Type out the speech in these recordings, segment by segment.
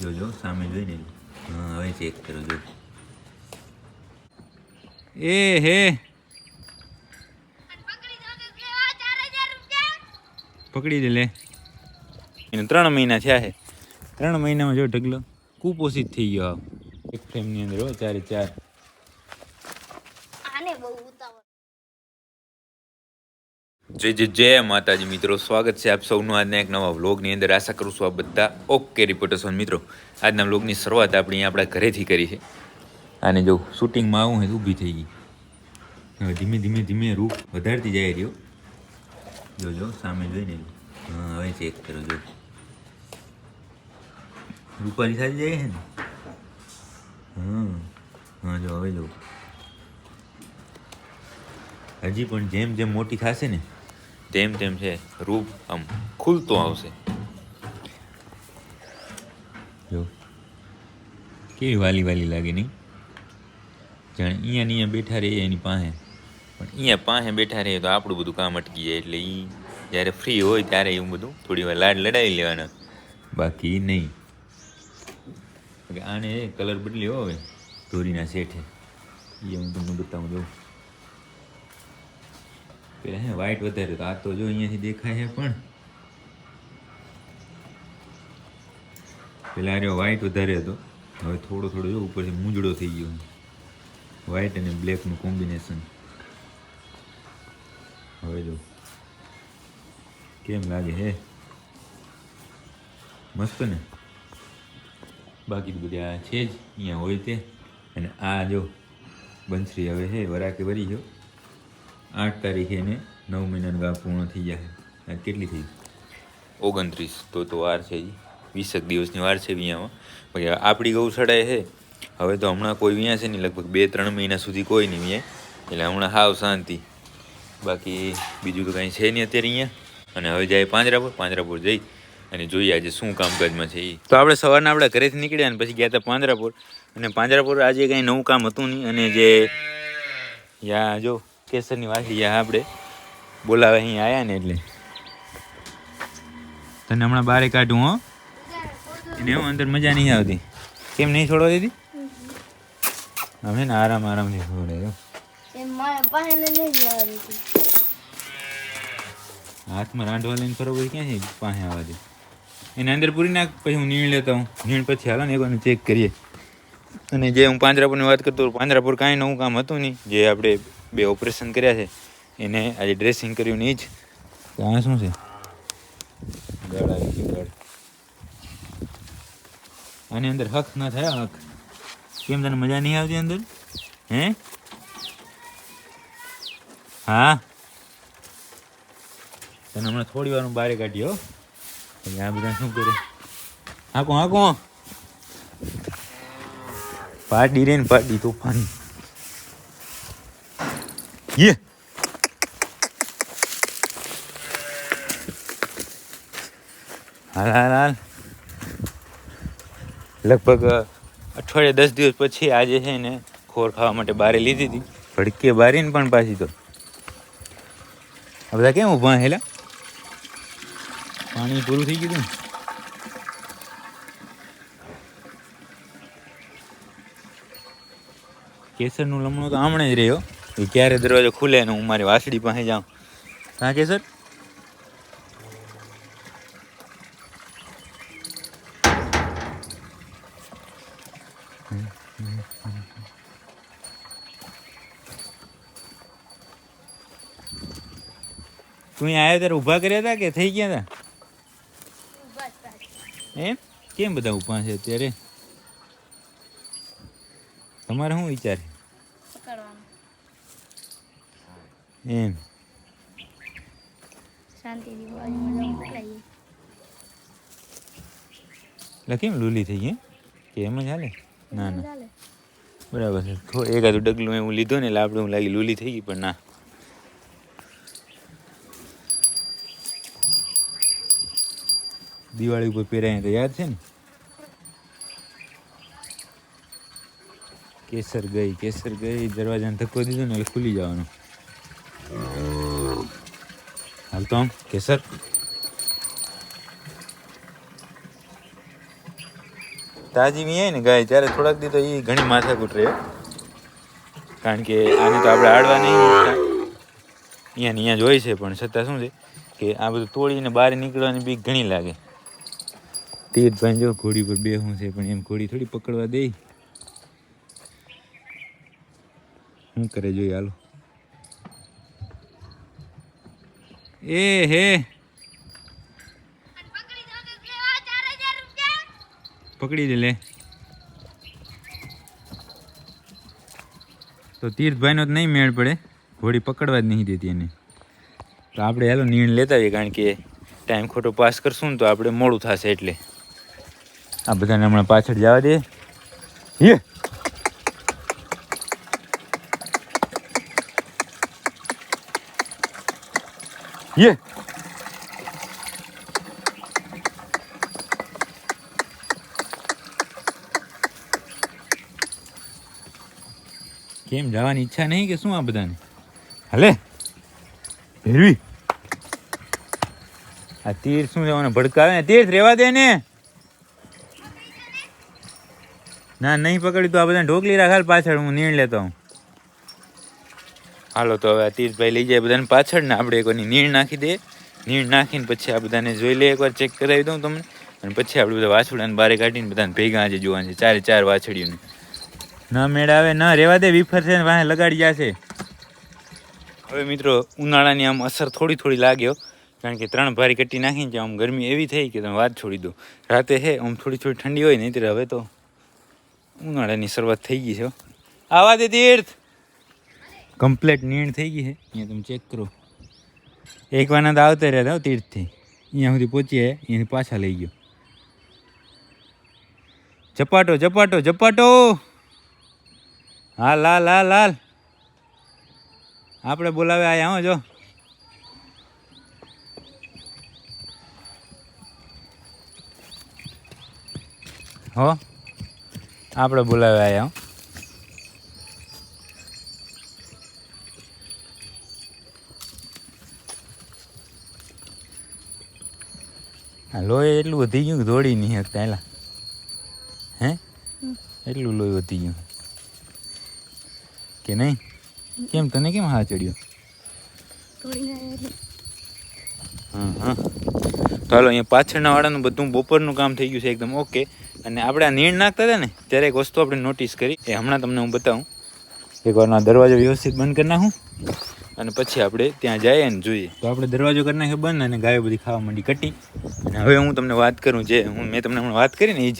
જોજો સામે જોઈને હા, હવે ચેક કરો, જો. એ, હે. પકડી લે. એને ત્રણ મહિના થયા છે. ત્રણ મહિનામાં જો ઢગલો કુપોષિત થઈ ગયો. એક ફ્રેમની અંદર હો, ચારે ચાર આને બહુ ઉતાવળ જય જય જય માતાજી મિત્રો. સ્વાગત છે આપ સૌનું આજના એક નવા વ્લોગની અંદર. આશા કરું છું આપ બધા ઓકે રિપોર્ટર્સ મિત્રો, આજના વ્લોગની શરૂઆત આપણે આપણા ઘરેથી કરી છે. અને જો શૂટિંગમાં આવું હોય ઊભી થઈ ગઈ. ધીમે ધીમે ધીમે રૂપ વધારતી જાય રહ્યો. જોજો સામે જોઈને હા, હવે ચેક કરો, જો. રૂપાલી સાજી જાય છે ને? હા હા, જો, હવે જો. હજી પણ જેમ જેમ મોટી થશે ને તેમ તેમ છે, રૂપ આમ ખુલતો આવશે. જો. કેવી વાલી વાલી લાગે નહીં? જાણે અહીંયા ને અહીંયા બેઠા રહીએ એની પાસે. પણ અહીંયા પાસે બેઠા રહીએ તો આપણું બધું કામ અટકી જાય એટલે એ જ્યારે ફ્રી હોય ત્યારે એવું બધું થોડી વાર લાડ લડાવી લેવાના. બાકી નહીં. આને કલર બદલ્યો હવે, ધોરીના શેઠે. એ હું તમને બતાવું જોઉં પેલા હે? વ્હાઈટ વધારે. તો આ તો જો અહીંયાથી દેખાય છે પણ. પેલા રહ્યો વ્હાઈટ વધારે હતો. હવે થોડો થોડો જો ઉપરથી મૂંજડો થઈ ગયો. વ્હાઈટ અને બ્લેકનું કોમ્બિનેશન. હવે જો. કેમ લાગે, હે? મસ્ત ને? બાકી બધી આ છે જ. અહીંયા હોય તે. અને આ જો બંસરી હવે, હે? વરાકે વરી ગયો. આઠ તારીખે એને નવ મહિનાનું ગાળો પૂર્ણ થઈ જાય. આ કેટલી થઈ? ઓગણત્રીસ. તો તો વાર છે જી. વીસેક દિવસની વાર છે વિયામાં પછી આપણી ગૌશાળાએ છે. હવે તો હમણાં કોઈ વિયા છે નહીં. લગભગ બે ત્રણ મહિના સુધી કોઈ નહીં વિયા એટલે હમણાં હાવ શાંતિ. બાકી બીજું તો કાંઈ છે નહીં અત્યારે અહીંયા. અને હવે જાય પાંજરાપુર. પાંજરાપુર જઈ અને જોઈએ આજે શું કામકાજમાં છે એ તો આપણે સવારના આપણે ઘરેથી નીકળ્યા અને પછી ગયા હતા પાંજરાપુર. અને પાંજરાપુર આજે કાંઈ નવું કામ હતું નહીં. અને જે યા, જો કેસરની વાસી યા આપણે બોલાવે અહીં આવ્યા ને એટલે. તને હમણાં બારે કાઢું હો. એને એવું અંદર મજા નહીં આવતી. કેમ નહીં છોડવા દીધી? અમે ને આરામ આરામથી છોડે જો એ મારા પાસે નહીં જ આવી હતી હાથમાં રાંધવા લઈને ફરો પછી ક્યાં છે પાસે આવવા દે? એને અંદર પૂરી નાખ પછી હું નીણ લેતો હું નીણ પછી હાલો ને એકવાર ચેક કરીએ. અને જે હું પાંજરાપુરની વાત કરતો હતો, પાંજરાપુર કાંઈ નવું કામ હતું નહીં જે આપણે બે ઓપરેશન કર્યા છે. એને આજે ડ્રેસિંગ કર્યું નહીં જ. તો આ શું છે? ગળ આવી ગયું ગળ. આની અંદર હક ના થાય, હક. કેમ તને મજા નહીં આવતી અંદર? હે? હા? તને હમણાં થોડી વાર બારે કાઢ્યો પછી આ બધા શું કરે? હાકો હાકો. પાર્ટી રે ને પાર્ટી તોફાની. યે હાલ હાલ લગભગ અઠવાડિયે દસ દિવસ પછી આજે છે ને ખોર ખાવા માટે બારે લીધી હતી. ભડકે બારીને પણ પાછી તો. બધા કેમ ઊભા હેલા? પાણી પૂરું થઈ ગયું કેસરનું લમણું તો આમણે જ રહ્યો. ક્યારે દરવાજો ખુલે ને હું મારી વાસડી પાસે જાઉં. હા કેસર તું અહીંયા આવ્યો ત્યારે ઊભા કર્યા હતા કે થઈ ગયા હતા? એમ? કેમ બધા ઊભા છે અત્યારે? તમારે શું વિચાર? એમ. શાંતિથી એટલે કેમ લૂલી થઈ ગઈ કે એમ જ હાલે? ના ના. બરાબર છે. એકાદું ડગલું એવું લીધું ને એટલે આપણે હું લાગી લૂલી થઈ ગઈ પણ ના. દિવાળી ઉપર પહેરાય તો યાદ છે ને? કેસર ગઈ કેસર ગઈ દરવાજાને ધક્કો દીધો ને એટલે ખુલી જવાનું. આમ કેસર તાજી વી ને ગાય ત્યારે થોડાક દી તો એ ઘણી માથાકૂટ રહે. કારણ કે આને તો આપણે આડવા નહીં અહીંયા ને અહીંયા જ હોય છે પણ છતાં શું છે કે આ બધું તોડીને બહાર નીકળવાની બીક ઘણી લાગે. તીર્થભાઈ જો ઘોડી પર બે હું છે પણ એમ ઘોડી થોડી પકડવા દે. શું કરે જોઈએ હાલો. એ હે. પકડી લે તો તીર્થભાઈનો જ નહીં મેળ પડે. ઘોડી પકડવા જ નહીં દેતી એને. તો આપણે હેલો નિર્ણય લેતા આવીએ, કારણ કે ટાઈમ ખોટો પાસ કરશું ને તો આપણે મોડું થશે એટલે. આ બધાને હમણાં પાછળ જવા દે. યે! યે કેમ જવાની ઈચ્છા નહીં કે શું આ બધાને હાલે ભેરવી આ તીર શું જવાનું ભડકાવે ને તીર્થ રેવા દે ને ના નહીં પકડ્યું તો આ બધા ઢોકલી રાખ હાલ પાછળ હું નીણ લેતો હું હાલો, તો હવે તીર્થભાઈ લઈ જાય બધાને પાછળ ને આપણે એકવાર નીણ નાખી દે નીણ નાખીને પછી આ બધાને જોઈ લઈએ એકવાર ચેક કરાવી દઉં તમને. અને પછી આપણે બધા વાછડાને બારે કાઢીને બધાને ભેગા આજે જોવાના છે, ચારે ચાર વાછડીઓને. ના મેળ આવે ના રેવા દે, વિફર છે વાંહે લગાડી જશે. હવે મિત્રો, ઉનાળાની આમ અસર થોડી થોડી લાગ્યો કારણ કે ત્રણ ભારી કટ્ટી નાખીને આમ ગરમી એવી થઈ કે તમે વાત છોડી દો. રાતે હે, આમ થોડી થોડી ઠંડી હોય નહીં હવે તો ઉનાળાની શરૂઆત થઈ ગઈ છે. આવા દે તીર્થ! કમ્પ્લેટ નીણ થઈ ગઈ છે. અહીંયા તમે ચેક કરો. એક વાના તો આવતા રહ્યા હતા તીર્થથી. અહીંયા સુધી પહોંચી આવ્યા અહીંયાથી પાછા લઈ ગયો. ઝપાટો ઝપાટો ઝપાટો! હાલ હાલ હાલ હાલ. આપણે બોલાવે આયા હો, જો. હો. આપણે બોલાવે આયા લોહી એટલું વધી ગયું દોડી નહીં શકતા એલા. હે? એટલું લોહી વધી ગયું. કે નહીં? કેમ? તને કેમ હા ચડ્યો? હા હા તો હાલો અહીંયા પાછળના વાળાનું બધું બપોરનું કામ થઈ ગયું છે એકદમ ઓકે. અને આપણે આ નીણ નાખતા હતા ને ત્યારે એક વસ્તુ આપણે નોટિસ કરી. એ હમણાં તમને હું બતાવું. એકવારનો આ દરવાજો વ્યવસ્થિત બંધ કરી નાખું. અને પછી આપણે ત્યાં જઈએ અને જોઈએ. તો આપણે દરવાજો કરી નાખ્યો બંધ અને ગાયો બધી ખાવા માંડી કટી. અને હવે હું તમને વાત કરું જે હું, મેં તમને હમણાં વાત કરી ને એ જ.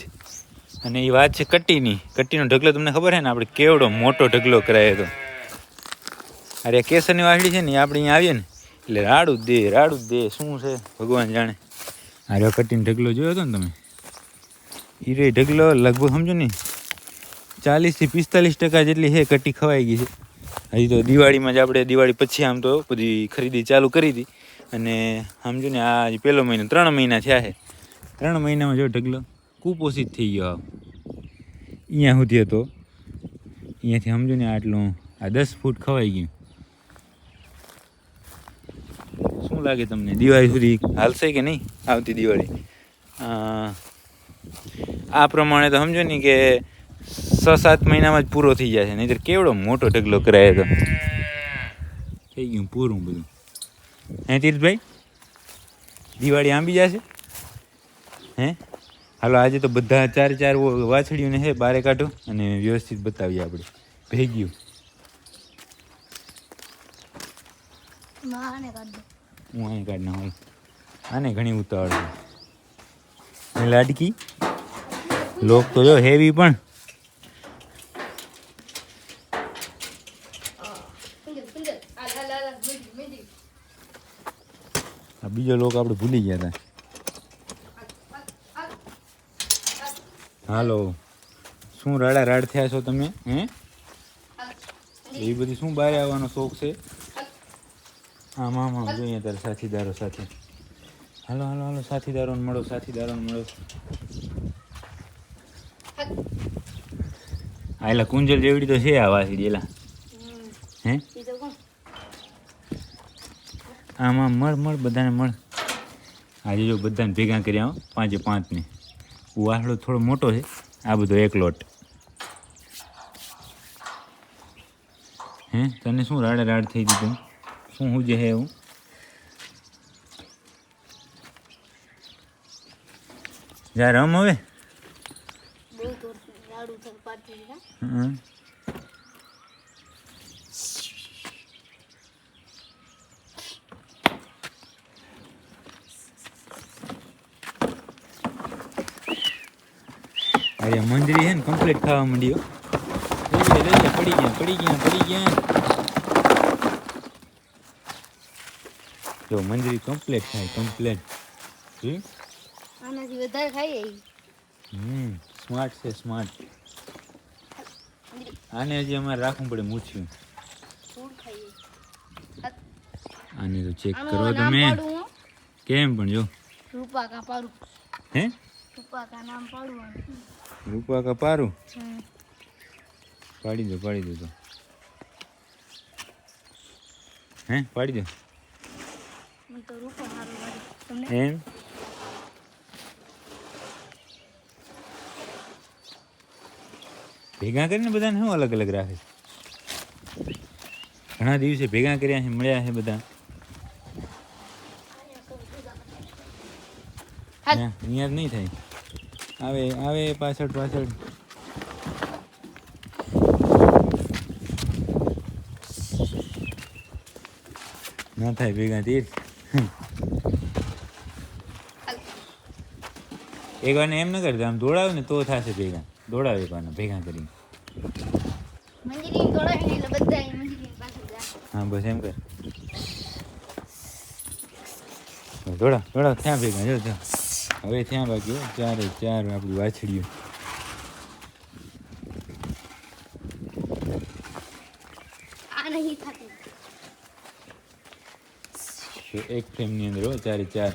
અને એ વાત છે કટ્ટીની કટ્ટીનો ઢગલો તમને ખબર છે ને? આપણે કેવડો મોટો ઢગલો કરાયો હતો. અરે કેસરની વાસળી છે ને આપણે અહીંયા આવીએ ને. એટલે રાડું દે રાડું દે, શું છે? ભગવાન જાણે. અરે કટ્ટીનો ઢગલો જોયો હતો ને તમે? એ ઢગલો લગભગ સમજો ને, ચાલીસથી પિસ્તાલીસ ટકા જેટલી છે કટ્ટી ખવાઈ ગઈ છે. હજી તો દિવાળીમાં જ આપણે દિવાળી પછી આમ તો બધી ખરીદી ચાલુ કરી હતી. અને સમજો ને આ પહેલો મહિનો, ત્રણ મહિના થયા છે. ત્રણ મહિનામાં જો ઢગલો કુપોષિત થઈ ગયો અહીંયા સુધી હતો. અહીંયાથી સમજો ને આટલું, આ દસ ફૂટ ખવાઈ ગયું. શું લાગે તમને? દિવાળી સુધી હાલશે કે નહીં, આવતી દિવાળી? આ પ્રમાણે તો સમજો ને કે છ સાત મહિનામાં જ પૂરો થઈ જશે નહીંતર કેવડો મોટો ઢગલો કરાયો તો. થઈ ગયું પૂરું બધું. હે તીર્થભાઈ? દિવાળી આંબી જશે? હે? હાલો આજે તો બધા ચાર ચાર વાછડીઓને છે બારે કાઢો અને વ્યવસ્થિત બતાવીએ આપણે. ભેગ્યું. માને કાઢ. દો હું અહીં કાઢ નાખું આને ઘણી ઉતાવળ છે. અને લાડકી? લોક તો જો હેવી પણ. બીજો લોક આપણે ભૂલી ગયા હતા. હાલો. શું રાડા રાડ થયા છો તમે, હે? એ બધી શું બહાર આવવાનો શોખ છે? આમ આમ આમ, જોઈએ તારે સાથીદારો સાથે. હાલો હાલો હાલો, સાથીદારોને મળો સાથીદારોને મળો. હા એલા કુંજલ જેવડી તો છે આ વાસી એલા હે? આમ મળ મળ બધાને મળ. આજે જો બધાને ભેગા કર્યા હો, પાંચે પાંચને. વાસડો થોડો મોટો છે આ બધો એક લોટ. હે તને શું રાડે રાડ થઈ દીધું શું હું જે હે એવું જા રમ હવે. હા મંજરી હે ને કમ્પ્લીટ ખાવા માંડ્યો. લઈ લે પડી ગયા પડી ગયા પડી ગયા. જો મંજરી કમ્પ્લીટ ખાય કમ્પ્લીટ આનાથી વધારે ખાઈએ હમ સ્માર્ટ છે સ્માર્ટ આને હજી અમારે રાખવું પડે મૂછ્યું. આને તો ચેક કરો તમે. કેમ પણ જો. રૂપા કા પાડું? હે? રૂપા કા નામ પાડું આનું. રૂપા કા પારું? પાડી દો પાડી દો તો. હે પાડી દો. એમ? ભેગા કરીને બધાને શું અલગ અલગ રાખે? ઘણા દિવસે ભેગા કર્યા છે મળ્યા છે બધા. અહીંયા જ નહીં થાય. આવે આવે પાછળ પાછળ. ના થાય ભેગા તીર. એક વાર એમ ન કરતા આમ દોડાવે ને તો થશે ભેગા. દોડાવે એક વાર ભેગા જાય. હા બસ એમ કર. દોડા દોડા ત્યાં ભેગા. જો જો. હવે ત્યાં બાકી ચારે ચાર આપણી વાછડીઓ. એક ફ્રેમની અંદર હો ચારે ચાર.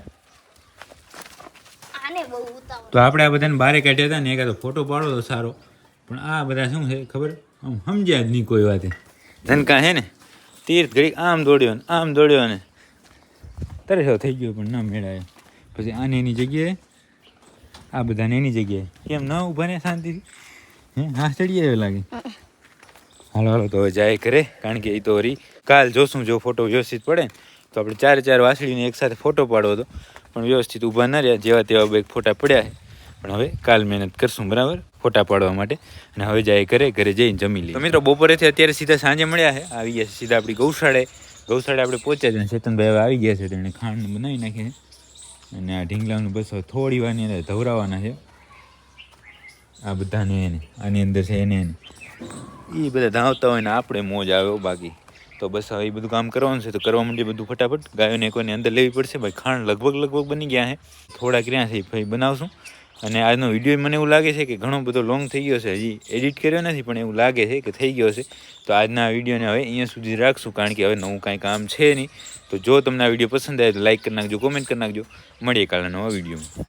તો આપણે આ બધાને બારે કાઢ્યા હતા ને એકાદો ફોટો પાડો તો સારો. પણ આ બધા શું છે ખબર? આમ સમજ્યા જ નહીં કોઈ વાતે. ધનકા છે ને? તીર્થ ઘડીક આમ દોડ્યો ને આમ દોડ્યો ને. તરસો થઈ ગયો પણ ના મેળાયો. પછી આને એની જગ્યાએ, આ બધાને એની જગ્યાએ. કેમ ન ઊભા ને શાંતિથી હે ચડી આવ્યો લાગે. હાલો હાલો, તો જાય કરે કારણ કે એ તો હરી કાલ જોશું, જો ફોટો વ્યવસ્થિત પડે તો આપણે ચાર ચાર વાસળીને એકસાથે ફોટો પાડવો હતો. પણ વ્યવસ્થિત ઊભા ન રહ્યા, જેવા તેવા બે ફોટા પડ્યા પણ હવે કાલ મહેનત કરશું, બરાબર? ફોટા પાડવા માટે. અને હવે જાય ઘરે ઘરે જઈને જમી લઈએ. મિત્રો, બપોરેથી અત્યારે સીધા સાંજે મળ્યા છે. આવી ગયા છે સીધા આપણી ગૌશાળે ગૌશાળે આપણે પહોંચ્યા છે. ચેતનભાઈ હવે આવી ગયા છે તેણે ખાંડ બનાવી નાખી છે. અને આ ઢીંગલાનું બસ થોડી વારની અંદર ધવરાવાના છે. આ બધાને એને, આની અંદર છે એને એને. એ બધા ધાવતા હોય ને આપણે મોજ આવે બાકી. તો બસ હવે એ બધું કામ કરવાનું છે, તો કરવા માંડીએ બધું ફટાફટ. ગાયોને કોઈને અંદર લેવી પડશે. ભાઈ ખાંડ લગભગ લગભગ બની ગયા છે. થોડાક રહ્યા છે ભાઈ બનાવશું. અને આજનો વીડિયો મને એવું લાગે છે કે ઘણો બધો લોંગ થઈ ગયો છે. હજી એડિટ કર્યો નથી, પણ એવું લાગે છે કે થઈ ગયો છે. તો આજના વિડીયોને હવે અહીંયા સુધી રાખશું, કારણ કે હવે નવું કાંઈ કામ છે નહીં. તો જો તમને આ વીડિયો પસંદ આવે તો લાઈક કરી નાખજો કોમેન્ટ કરી નાખજો. મળીએ કાલના નવા વિડીયોમાં.